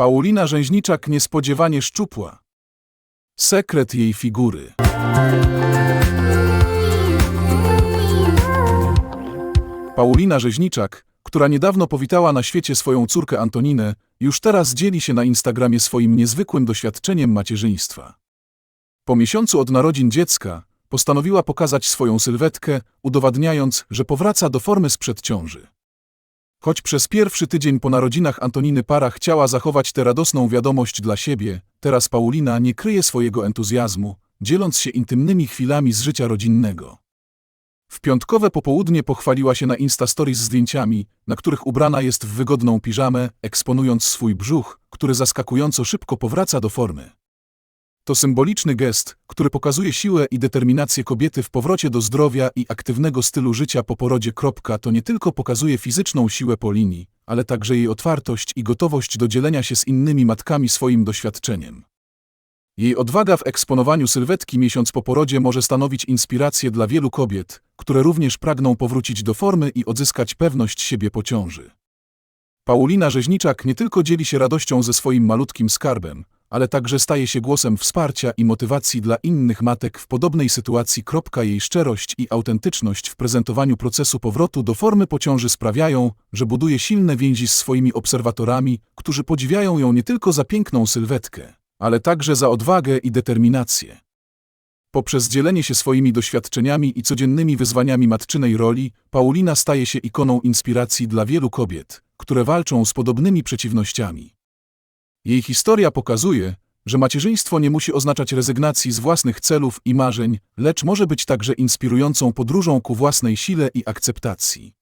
Paulina Rzeźniczak niespodziewanie szczupła. Sekret jej figury. Paulina Rzeźniczak, która niedawno powitała na świecie swoją córkę Antoninę, już teraz dzieli się na Instagramie swoim niezwykłym doświadczeniem macierzyństwa. Po miesiącu od narodzin dziecka postanowiła pokazać swoją sylwetkę, udowadniając, że powraca do formy sprzed ciąży. Choć przez pierwszy tydzień po narodzinach Antoniny para chciała zachować tę radosną wiadomość dla siebie, teraz Paulina nie kryje swojego entuzjazmu, dzieląc się intymnymi chwilami z życia rodzinnego. W piątkowe popołudnie pochwaliła się na Insta Stories zdjęciami, na których ubrana jest w wygodną piżamę, eksponując swój brzuch, który zaskakująco szybko powraca do formy. To symboliczny gest, który pokazuje siłę i determinację kobiety w powrocie do zdrowia i aktywnego stylu życia po porodzie. Kropka, To nie tylko pokazuje fizyczną siłę Polini, ale także jej otwartość i gotowość do dzielenia się z innymi matkami swoim doświadczeniem. Jej odwaga w eksponowaniu sylwetki miesiąc po porodzie może stanowić inspirację dla wielu kobiet, które również pragną powrócić do formy i odzyskać pewność siebie po ciąży. Paulina Rzeźniczak nie tylko dzieli się radością ze swoim malutkim skarbem, ale także staje się głosem wsparcia i motywacji dla innych matek w podobnej sytuacji. Jej szczerość i autentyczność w prezentowaniu procesu powrotu do formy po ciąży sprawiają, że buduje silne więzi z swoimi obserwatorami, którzy podziwiają ją nie tylko za piękną sylwetkę, ale także za odwagę i determinację. Poprzez dzielenie się swoimi doświadczeniami i codziennymi wyzwaniami matczynej roli, Paulina staje się ikoną inspiracji dla wielu kobiet, które walczą z podobnymi przeciwnościami. Jej historia pokazuje, że macierzyństwo nie musi oznaczać rezygnacji z własnych celów i marzeń, lecz może być także inspirującą podróżą ku własnej sile i akceptacji.